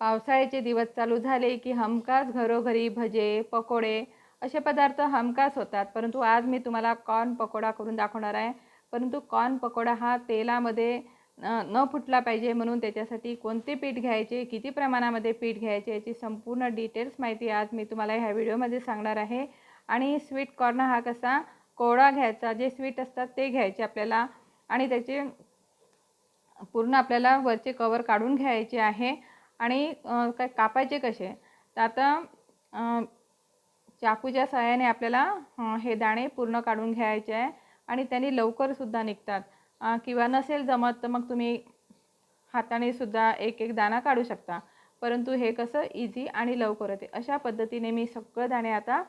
पावसाळ्याचे दिवस चालू झाले की हमखास घरोघरी भजे पकोडे असे पदार्थ हमखास होतात. परंतु आज मी तुम्हाला कॉर्न पकोडा करून दाखवणार आहे. परंतु कॉर्न पकोडा हा तेलामध्ये न न फुटला पाहिजे म्हणून त्याच्यासाठी कोणते पीठ घ्यायचे किती प्रमाणामध्ये पीठ घ्यायचे याची संपूर्ण डिटेल्स माहिती आज मी तुम्हाला ह्या व्हिडिओमध्ये सांगणार आहे. आणि स्वीट कॉर्न हा कसा कोवळा घ्यायचा जे स्वीट असतात ते घ्यायचे आपल्याला. आणि त्याचे पूर्ण आपल्याला वरचे कवर काढून घ्यायचे आहे. आणि काय कापायचे कसे? तर आता चाकूच्या सहाय्याने आपल्याला हे दाणे पूर्ण काढून घ्यायचे आहे आणि त्यांनी लवकरसुद्धा निघतात. किंवा नसेल जमत तर मग तुम्ही हाताने सुद्धा एक एक दाणा काढू शकता. परंतु हे कसं इझी आणि लवकर होते. अशा पद्धतीने मी सगळं दाणे आता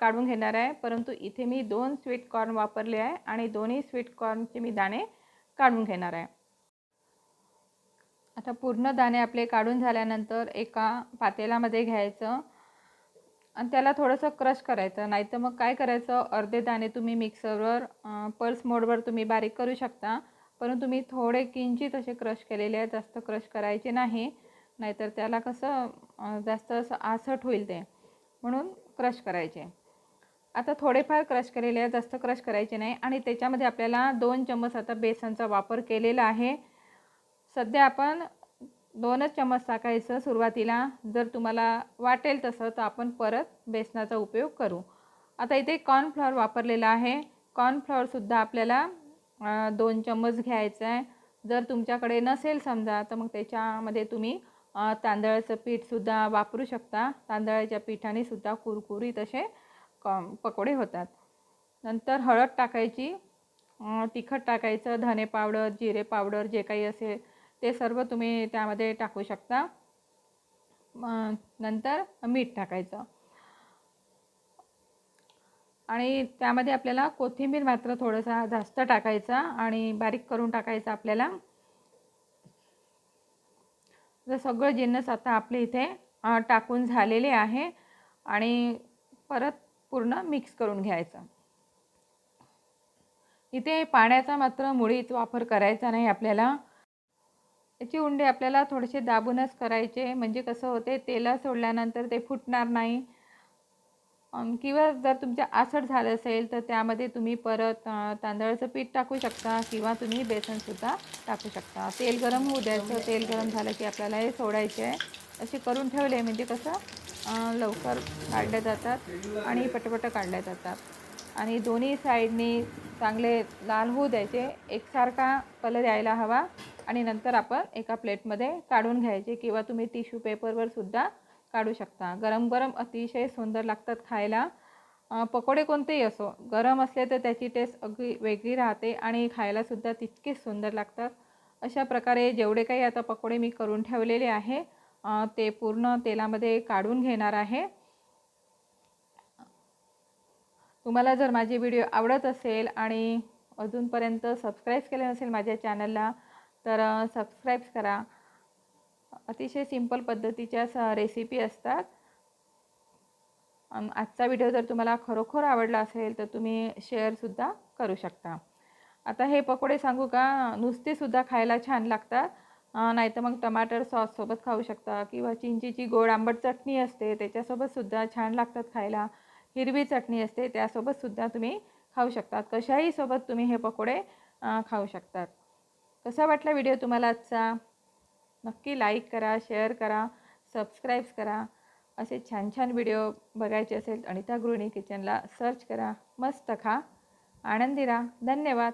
काढून घेणार आहे. परंतु इथे मी दोन स्वीट कॉर्न वापरले आहे आणि दोन्ही स्वीट कॉर्नचे मी दाणे काढून घेणार आहे. आता पूर्ण दाणे आपले काढून झाल्यानंतर एका पातेलामध्ये घ्यायचं. आणि त्याला थोडंसं क्रश करायचं. नाही तर मग काय करायचं? अर्धे दाणे तुम्ही मिक्सरवर पल्स मोडवर तुम्ही बारीक करू शकता. परंतु मी थोडे किंचित असे क्रश केलेले आहेत. जास्त क्रश करायचे नाही. नाहीतर त्याला कसं जास्त असं आसट होईल ते. म्हणून क्रश करायचे. आता थोडेफार क्रश केलेले आहेत. जास्त क्रश करायचे नाही. आणि त्याच्यामध्ये आपल्याला दोन चम्मच आता बेसनचा वापर केलेला आहे. सध्या आपण दोनच चम्मच टाकायचं सुरुवातीला. जर तुम्हाला वाटेल तसं तर आपण परत बेसनाचा उपयोग करू. आता इथे कॉर्नफ्लॉवर वापरलेला आहे. कॉर्नफ्लॉवरसुद्धा आपल्याला दोन चम्मच घ्यायचं आहे. जर तुमच्याकडे नसेल समजा तर मग त्याच्यामध्ये तुम्ही तांदळाचं पीठसुद्धा वापरू शकता. तांदळाच्या पिठाने सुद्धा कुरकुरीत असे कॉ पकोडे होतात. नंतर हळद टाकायची. तिखट टाकायचं. धने पावडर जिरे पावडर जे काही असेल ते सर्व तुम्ही त्यामध्ये टाकू शकता. नंतर मीठ टाकायचं. आणि त्यामध्ये आपल्याला कोथिंबीर मात्र थोडंसं जास्त टाकायचा आणि बारीक करून टाकायचा आपल्याला. जर सगळं जिन्नस आता आपले इथे टाकून झालेले आहे आणि परत पूर्ण मिक्स करून घ्यायचं. इथे पाण्याचा मात्र मुळीच वापर करायचा नाही आपल्याला. याची उंडे आपल्याला थोडेसे दाबूनच करायचे. म्हणजे कसं होते तेला सोडल्यानंतर ते फुटणार नाही. किंवा जर तुमच्या आसट झालं असेल तर त्यामध्ये तुम्ही परत तांदळाचं पीठ टाकू शकता किंवा तुम्ही बेसनसुद्धा टाकू शकता. तेल गरम होऊ द्यायचं. तेल गरम झालं की आपल्याला हे सोडायचे आहे. असे करून ठेवले म्हणजे कसं लवकर काढल्या जातात आणि पटपट काढल्या जातात. आणि दोन्ही साईडनी चांगले लाल होऊ द्यायचे. एकसारखा कलर यायला हवा. आणि नंतर आपण एका प्लेटमध्ये काढून घ्यायचे किंवा तुम्ही टिश्यू पेपरवर सुद्धा काढू शकता. गरम गरम अतिशय सुंदर लागतात खायला. पकोडे कोणतेही असो गरम असले तर त्याची टेस्ट अगदी वेगळी राहते आणि खायलासुद्धा तितकेच सुंदर लागतात. अशा प्रकारे जेवढे काही आता पकोडे मी करून ठेवलेले आहे ते पूर्ण तेलामध्ये काढून घेणार आहे. तुम्हाला जर माझे व्हिडिओ आवडत असेल आणि अजूनपर्यंत सबस्क्राईब केले नसेल माझ्या चॅनलला तर सबस्क्राईब करा. अतिशय सिंपल पद्धतीच्या रेसिपी असतात. आजचा व्हिडिओ जर तुम्हाला खरोखर आवडला असेल तर तुम्ही शेअरसुद्धा करू शकता. आता हे पकोडे सांगू का? नुसतेसुद्धा खायला छान लागतात. नाही तर मग टमाटर सॉससोबत खाऊ शकता किंवा चिंचीची गोड आंबट चटणी असते त्याच्यासोबतसुद्धा छान लागतात खायला. हिरवी चटणी असते त्यासोबतसुद्धा तुम्ही खाऊ शकतात. कशाही सोबत तुम्ही हे पकोडे खाऊ शकतात. कसा वाटला व्हिडिओ तुम्हाला आजचा? नक्की लाईक करा शेअर करा सबस्क्राईब करा. असे छान छान व्हिडिओ बघायचे असेल अनिता गृहिणी किचनला सर्च करा. मस्त खा. आनंदी राहा. धन्यवाद.